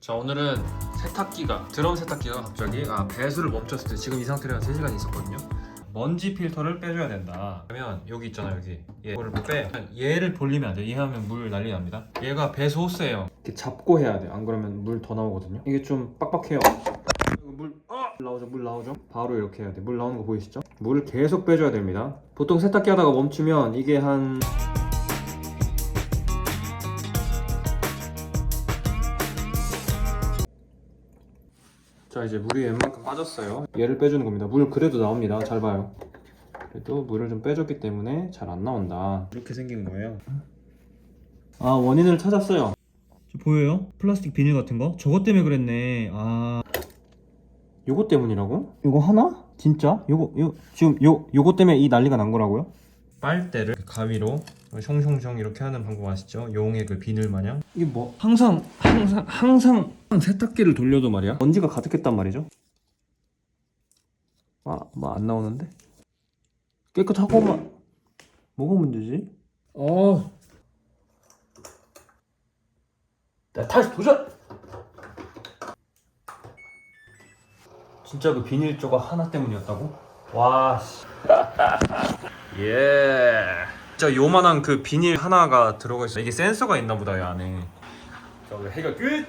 자 오늘은 세탁기가 드럼 세탁기가 갑자기 아 배수를 멈췄을 때 지금 이 상태로 한 3시간 있었거든요. 먼지 필터를 빼줘야 된다. 그러면 여기 있잖아 여기. 얘를 빼. 얘를 돌리면 안돼 얘하면 물 난리 납니다. 얘가 배수 호스예요. 이렇게 잡고 해야 돼안 그러면 물 더 나오거든요. 이게 좀 빡빡해요. 물, 아! 물 나오죠 물 나오죠? 바로 이렇게 해야 돼물 나오는 거 보이시죠? 물을 계속 빼줘야 됩니다. 보통 세탁기 하다가 멈추면 이게 한 자 이제 물이 웬만큼 빠졌어요 얘를 빼주는 겁니다 물 그래도 나옵니다 잘 봐요 그래도 물을 좀 빼줬기 때문에 잘 안 나온다 이렇게 생긴 거예요 아 원인을 찾았어요 보여요? 플라스틱 비닐 같은 거? 저것 때문에 그랬네. 아. 요거 때문이라고? 요거 하나? 진짜? 요거 요 지금 요 요거 때문에 이 난리가 난 거라고요? 빨대를 가위로 숑숑숑 이렇게 하는 방법 아시죠? 용의 그 비늘 마냥 이게 뭐 항상 항상 항상 세탁기를 돌려도 말이야 먼지가 가득했단 말이죠 아뭐 안 나오는데 깨끗하고만 뭐가 문제지? 어 나 다시 도전! 진짜 그 비닐 조각 하나 때문이었다고? 와 씨. 예. 진짜 요만한 그 비닐 하나가 들어가 있어. 이게 센서가 있나 보다 이 안에. 자, 우리 해결 끝.